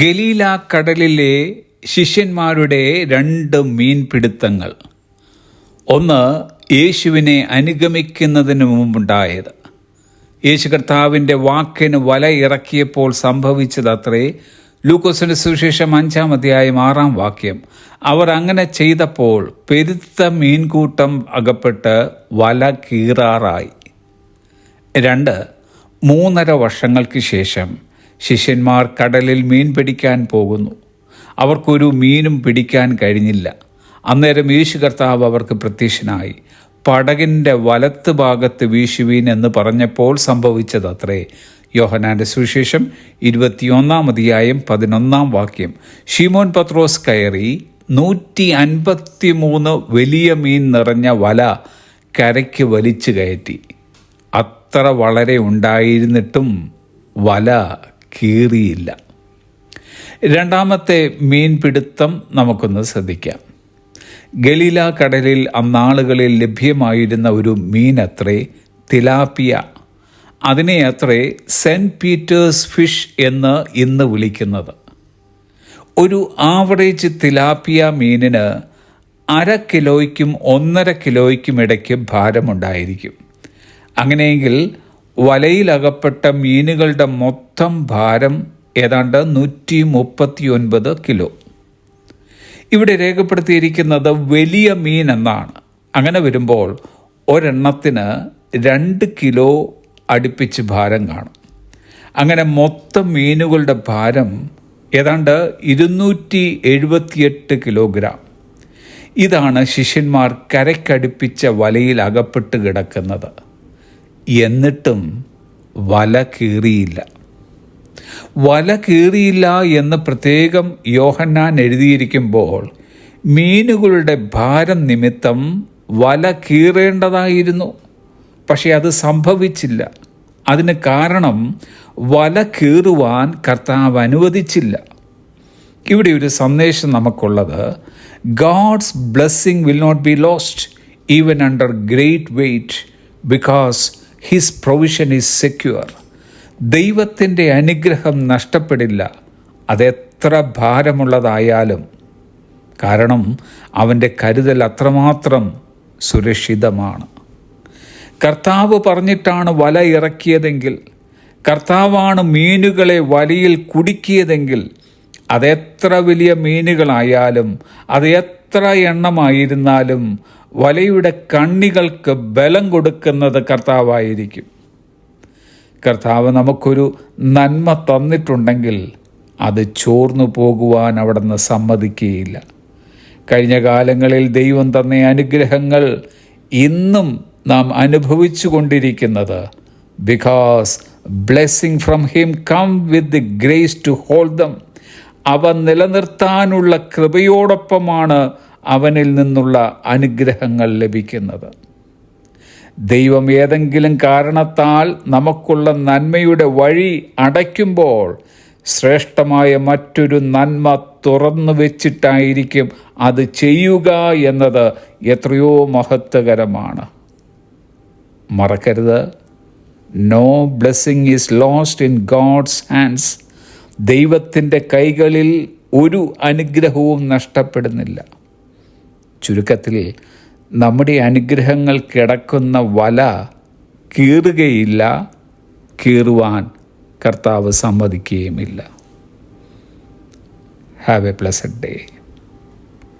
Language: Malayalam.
ഗലീല കടലിലെ ശിഷ്യന്മാരുടെ രണ്ട് മീൻപിടുത്തങ്ങൾ. ഒന്ന് യേശുവിനെ അനുഗമിക്കുന്നതിന് മുമ്പുണ്ടായത്. യേശു കർത്താവിന്റെ വാക്കിന് വല ഇറക്കിയപ്പോൾ സംഭവിച്ചതത്രേ. ലൂക്കോസിന് സുവിശേഷം അഞ്ചാം അധ്യായം ആറാം വാക്യം. അവർ അങ്ങനെ ചെയ്തപ്പോൾ പെരുത്ത മീൻകൂട്ടം അകപ്പെട്ട് വല കീറാറായി. രണ്ട് മൂന്നര വർഷങ്ങൾക്ക് ശേഷം ശിഷ്യന്മാർ കടലിൽ മീൻ പിടിക്കാൻ പോകുന്നു. അവർക്കൊരു മീനും പിടിക്കാൻ കഴിഞ്ഞില്ല. അന്നേരം യേശു കർത്താവ് അവർക്ക് പ്രത്യക്ഷനായി പടകിന്റെ വലത്ത് ഭാഗത്ത് വീശുവീൻ എന്ന് പറഞ്ഞപ്പോൾ സംഭവിച്ചത് അത്രേ യോഹനാന്റെ സുവിശേഷം ഇരുപത്തിയൊന്നാം അധ്യായം പതിനൊന്നാം വാക്യം. ഷിമോൻ പത്രോസ് കയറി നൂറ്റി അൻപത്തി മൂന്ന് വലിയ മീൻ നിറഞ്ഞ വല കരയ്ക്ക് വലിച്ചു കയറ്റി. അത്ര വളരെ ഉണ്ടായിരുന്നിട്ടും വല കീറിയില്ല. രണ്ടാമത്തെ മീൻപിടുത്തം നമുക്കൊന്ന് ശ്രദ്ധിക്കാം. ഗലീല കടലിൽ അന്നാളുകളിൽ ലഭ്യമായിരുന്ന ഒരു മീനത്രേ തിലാപ്പിയ. അതിനെ അത്രേ സെന്റ് പീറ്റേഴ്സ് ഫിഷ് എന്ന് ഇന്ന് വിളിക്കുന്നത്. ഒരു ആവറേജ് തിലാപ്പിയ മീനിന് അര കിലോയ്ക്കും ഒന്നര കിലോയ്ക്കും ഇടയ്ക്ക് ഭാരമുണ്ടായിരിക്കും. അങ്ങനെയെങ്കിൽ വലയിലകപ്പെട്ട മീനുകളുടെ മൊത്തം ഭാരം ഏതാണ്ട് നൂറ്റി മുപ്പത്തി ഒൻപത് കിലോ. ഇവിടെ രേഖപ്പെടുത്തിയിരിക്കുന്നത് വലിയ മീൻ എന്നാണ്. അങ്ങനെ വരുമ്പോൾ ഒരെണ്ണത്തിന് രണ്ട് കിലോ അടുപ്പിച്ച് ഭാരം കാണും. അങ്ങനെ മൊത്തം മീനുകളുടെ ഭാരം ഏതാണ്ട് ഇരുന്നൂറ്റി എഴുപത്തിയെട്ട് കിലോഗ്രാം. ഇതാണ് ശിഷ്യന്മാർ കരക്കടുപ്പിച്ച വലയിൽ അകപ്പെട്ട് കിടക്കുന്നത്. എന്നിട്ടും വല കീറിയില്ല. വല കീറിയില്ല എന്ന് പ്രത്യേകം യോഹന്നാൻ എഴുതിയിരിക്കുമ്പോൾ മീനുകളുടെ ഭാരം നിമിത്തം വല കീറേണ്ടതായിരുന്നു. പക്ഷേ അത് സംഭവിച്ചില്ല. അതിന് കാരണം വല കീറുവാൻ കർത്താവ് അനുവദിച്ചില്ല. ഇവിടെ ഒരു സന്ദേശം നമുക്കുള്ളത്. God's blessing will not be lost even under great weight because his provision is secure ദൈവത്തിന്റെ അനുഗ്രഹം നഷ്ടപ്പെടില്ല. അതെത്ര ഭാരമുള്ളതായാലും. കാരണം അവന്റെ കരുതൽ അത്രമാത്രം സുരക്ഷിതമാണ്. കർത്താവ് പറഞ്ഞിട്ടാണ് വല ഇറക്കിയതെങ്കിൽ കർത്താവാണ് മീനുകളെ വലയിൽ കുടുക്കിയതെങ്കിൽ അതെത്ര വലിയ മീനുകളായാലും അത് എത്ര എണ്ണമായിരുന്നാലും വലയുടെ കണ്ണികൾക്ക് ബലം കൊടുക്കുന്നത് കർത്താവായിരിക്കും. കർത്താവ് നമുക്കൊരു നന്മ തന്നിട്ടുണ്ടെങ്കിൽ അത് ചോർന്നു പോകുവാൻ അവിടുന്ന് സമ്മതിക്കുകയില്ല. കഴിഞ്ഞ കാലങ്ങളിൽ ദൈവം തന്ന അനുഗ്രഹങ്ങൾ ഇന്നും നാം അനുഭവിച്ചു കൊണ്ടിരിക്കുന്നത്. Because blessing from him come with the grace to hold them അവ നിലനിർത്താനുള്ള കൃപയോടൊപ്പമാണ് അവനിൽ നിന്നുള്ള അനുഗ്രഹങ്ങൾ ലഭിക്കുന്നത്. ദൈവം ഏതെങ്കിലും കാരണത്താൽ നമുക്കുള്ള നന്മയുടെ വഴി അടയ്ക്കുമ്പോൾ ശ്രേഷ്ഠമായ മറ്റൊരു നന്മ തുറന്നു വെച്ചിട്ടായിരിക്കും അത് ചെയ്യുക എന്നത് എത്രയോ മഹത്വകരമാണ്. മറക്കരുത്. No blessing is lost in God's hands ദൈവത്തിന്റെ കൈകളിൽ ഒരു അനുഗ്രഹവും നഷ്ടപ്പെടുന്നില്ല. ചുരുക്കത്തിൽ നമ്മുടെ അനുഗ്രഹങ്ങൾ കിടക്കുന്ന വല കീറുകയില്ല കീറുവാൻ കർത്താവ് സമ്മതിക്കുകയുമില്ല. Have a blessed day